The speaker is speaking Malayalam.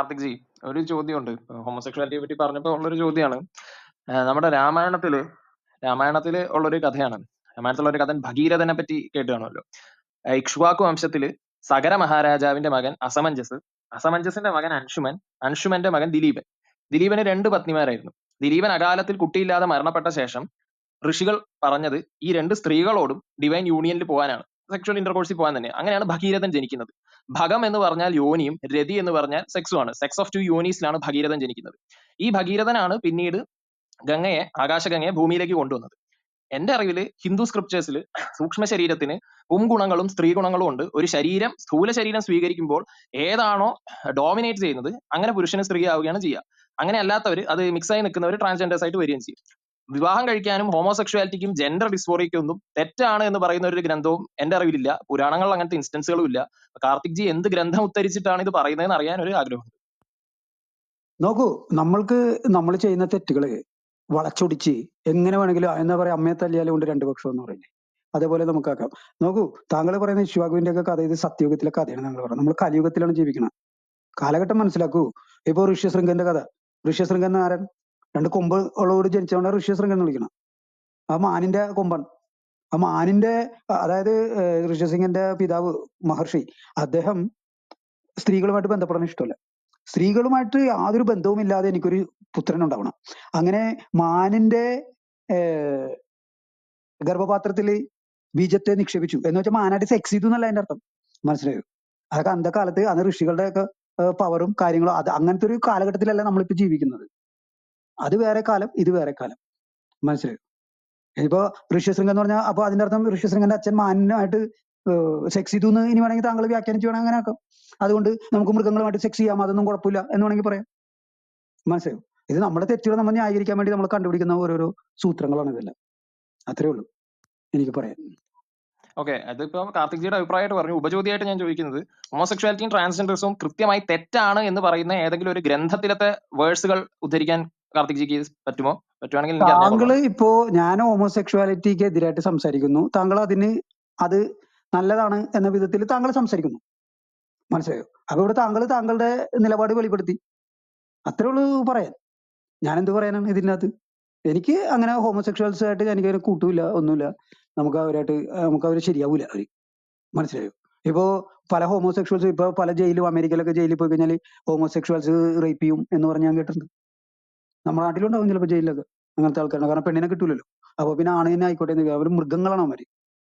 കാർത്തിക് ജി ഒരു ചോദ്യമുണ്ട്. ഹോമോസെക്ഷുവാലിറ്റിയെ പറ്റി പറഞ്ഞപ്പോൾ ഉള്ളൊരു ചോദ്യമാണ് നമ്മുടെ രാമായണത്തിൽ രാമായണത്തിൽ ഉള്ളൊരു കഥയാണ്. രാമായണത്തിലുള്ള ഒരു കഥ ഭഗീരഥനെ പറ്റി കേട്ട് കാണുമല്ലോ ആ, വംശത്തിൽ സകര മഹാരാജാവിന്റെ മകൻ അസമഞ്ജസ് അസമഞ്ജസിന്റെ മകൻ അൻഷുമൻ അൻഷുമന്റെ മകൻ ദിലീപൻ. ദിലീപന് രണ്ട് പത്നിമാരായിരുന്നു. ദിലീപൻ അകാലത്തിൽ കുട്ടിയില്ലാതെ മരണപ്പെട്ട ശേഷം ഋഷികൾ പറഞ്ഞത് ഈ രണ്ട് സ്ത്രീകളോടും ഡിവൈൻ യൂണിയനിൽ പോകാനാണ്. സെക്ഷൽ ഇന്റർകോഴ്സിൽ പോകാൻ തന്നെ അങ്ങനെയാണ് ഭഗീരഥൻ ജനിക്കുന്നത്. ഭഗം എന്ന് പറഞ്ഞാൽ യോനിയും രതി എന്ന് പറഞ്ഞാൽ സെക്സുമാണ്. സെക്സ് ഓഫ് ടു യോനീസിലാണ് ഭഗീരഥൻ ജനിക്കുന്നത്. ഈ ഭഗീരഥനാണ് പിന്നീട് ഗംഗയെ ആകാശഗംഗയെ ഭൂമിയിലേക്ക് കൊണ്ടുവന്നത്. എന്റെ അറിവിൽ ഹിന്ദു സ്ക്രിപ്റ്റേഴ്സിൽ സൂക്ഷ്മ ശരീരത്തിന് പുംഗുണങ്ങളും സ്ത്രീ ഗുണങ്ങളും ഉണ്ട്. ഒരു ശരീരം സ്ഥൂല ശരീരം സ്വീകരിക്കുമ്പോൾ ഏതാണോ ഡോമിനേറ്റ് ചെയ്യുന്നത് അങ്ങനെ പുരുഷന് സ്ത്രീ ആവുകയാണ് ചെയ്യുക. അങ്ങനെ അല്ലാത്തവർ അത് മിക്സ് ആയി നിൽക്കുന്നവർ ട്രാൻസ്ജെൻഡേഴ്സ് ആയിട്ട് വരികയും ചെയ്യും. വിവാഹം കഴിക്കാനും ഹോമോസെക്ഷുവാലിറ്റിക്കും ജെൻഡർ ഡിസ്ഫോറിയയ്ക്കും ഒന്നും തെറ്റാണ് എന്ന് പറയുന്ന ഒരു ഗ്രന്ഥവും എന്റെ അറിവിലില്ല. പുരാണങ്ങളിൽ അങ്ങനത്തെ ഇൻസ്റ്റൻസുകളും ഇല്ല. കാർത്തിക് ജി എന്ത് ഗ്രന്ഥം ഉദ്ധരിച്ചിട്ടാണ് ഇത് പറയുന്നതെന്ന് അറിയാൻ ഒരു ആഗ്രഹമുണ്ട്. നോക്കൂ നമ്മൾക്ക് നമ്മൾ ചെയ്യുന്ന തെറ്റുകൾ വളച്ചൊടിച്ച് എങ്ങനെ വേണമെങ്കിലും എന്താ പറയാ അമ്മയെ തല്ലിയാലും കൊണ്ട് രണ്ട് പക്ഷം എന്ന് പറയുന്നത്. അതേപോലെ നമുക്കാക്കാം നോക്കൂ താങ്കൾ പറയുന്ന ഇഷ്വാകുവിന്റെ ഒക്കെ കഥ ഇത് സത്യയുഗത്തിലെ കഥയാണ് താങ്കൾ പറയുന്നത്. നമ്മൾ കലിയുഗത്തിലാണ് ജീവിക്കുന്നത് കാലഘട്ടം മനസ്സിലാക്കൂ. ഇപ്പൊ ഋഷ്യശൃംഗന്റെ കഥ. ഋഷ്യശൃംഗൻ ആരൻ രണ്ട് കൊമ്പ് ഉള്ളവരോട് ജനിച്ചതുകൊണ്ട് ഋഷ്യശൃംഗൻ എന്ന് വിളിക്കണം. ആ മാനിന്റെ കൊമ്പാണ് ആ മാനിന്റെ അതായത് ഋഷ്യസിംഗിന്റെ പിതാവ് മഹർഷി അദ്ദേഹം സ്ത്രീകളുമായിട്ട് ബന്ധപ്പെടാൻ ഇഷ്ടമല്ല. സ്ത്രീകളുമായിട്ട് യാതൊരു ബന്ധവും ഇല്ലാതെ എനിക്കൊരു പുത്രൻ ഉണ്ടാവണം. അങ്ങനെ മാനിന്റെ ഗർഭപാത്രത്തിൽ ബീജത്തെ നിക്ഷേപിച്ചു. എന്ന് വെച്ചാൽ മാനായിട്ട് സെക്സ് ചെയ്തു എന്നല്ല അതിന്റെ അർത്ഥം. മനസ്സിലായോ? അതൊക്കെ അന്ധകാലത്ത് കാലത്ത് അന്ന് ഋഷികളുടെ ഒക്കെ പവറും കാര്യങ്ങളും അത് അങ്ങനത്തെ ഒരു കാലഘട്ടത്തിലല്ല നമ്മളിപ്പോ ജീവിക്കുന്നത്. അത് വേറെ കാലം ഇത് വേറെ കാലം. മനസ്സിലായോ? ഇപ്പൊ ഋഷ്യശൃംഗം എന്ന് പറഞ്ഞാൽ അപ്പൊ അതിന്റെ അർത്ഥം ഋഷ്യശൃംഗന്റെ അച്ഛൻ മാന്യമായിട്ട് സെക്സ് ചെയ്തു എന്ന് ഇനി വേണമെങ്കിൽ താങ്കൾ വ്യാഖ്യാനിച്ചു വേണമെങ്കിൽ അങ്ങനെ ആക്കാം. അതുകൊണ്ട് നമുക്ക് മൃഗങ്ങളുമായിട്ട് സെക്സ് ചെയ്യാം അതൊന്നും കുഴപ്പമില്ല എന്ന് വേണമെങ്കിൽ പറയാം. മനസ്സിലായോ? ഇത് നമ്മുടെ തെറ്റുകൾ നമ്മൾ ന്യായീകരിക്കാൻ വേണ്ടി നമ്മൾ കണ്ടുപിടിക്കുന്ന ഓരോരോ സൂത്രങ്ങളാണ് ഇതെല്ലാം. അത്രേ ഉള്ളൂ. എനിക്ക് പറയാൻ. ഓക്കെ അതിപ്പോ കാർത്തിക് ജിയുടെ അഭിപ്രായമായിട്ട് പറഞ്ഞു. ഉപജ്യോതിയായിട്ട് ഞാൻ ചോദിക്കുന്നത് ഹോമോസെക്ഷാലിറ്റിയും ട്രാൻസ്ജെൻഡേഴ്സും കൃത്യമായി തെറ്റാണ് എന്ന് പറയുന്ന ഏതെങ്കിലും ഒരു ഗ്രന്ഥത്തിലത്തെ വേഴ്സുകൾ ഉദ്ധരിക്കാൻ കാർത്തിക് ജിക്ക് പറ്റുമോ? പറ്റുവാണെങ്കിൽ താങ്കൾ ഇപ്പോ ഞാൻ ഹോമോസെക്ഷുവാലിറ്റിക്ക് എതിരായിട്ട് സംസാരിക്കുന്നു. താങ്കൾ അതിന് അത് നല്ലതാണ് എന്ന വിധത്തിൽ താങ്കൾ സംസാരിക്കുന്നു. മനസ്സിലായോ? അപ്പൊ ഇവിടെ താങ്കൾ താങ്കളുടെ നിലപാട് വെളിപ്പെടുത്തി. അത്രേ ഉള്ളൂ പറയാൻ. ഞാൻ എന്ത് പറയാനാണ് ഇതിനകത്ത്? എനിക്ക് അങ്ങനെ ഹോമോസെക്ഷൽസ് ആയിട്ട് എനിക്ക് അതിനെ കൂട്ടൂല ഒന്നുമില്ല. നമുക്ക് അവരായിട്ട് നമുക്ക് അവർ ശരിയാവൂല അവർ. മനസ്സിലായോ? ഇപ്പോ പല ഹോമോസെക്ഷുവൽസ് ഇപ്പൊ പല ജയിലും അമേരിക്കയിലൊക്കെ ജയിലിൽ പോയി കഴിഞ്ഞാൽ ഹോമോസെക്ഷൽസ് റേപ്പ് ചെയ്യും എന്ന് പറഞ്ഞ് ഞാൻ കേട്ടിട്ടുണ്ട്. നമ്മുടെ നാട്ടിലുണ്ടാവും ചിലപ്പോൾ ജയിലിലൊക്കെ അങ്ങനത്തെ ആൾക്കാരുണ്ട് കാരണം പെണ്ണിനെ കിട്ടൂലല്ലോ. അപ്പൊ പിന്നെ ആണ് ആയിക്കോട്ടെ എന്ന് അവർ മൃഗങ്ങളാണ് അവർ.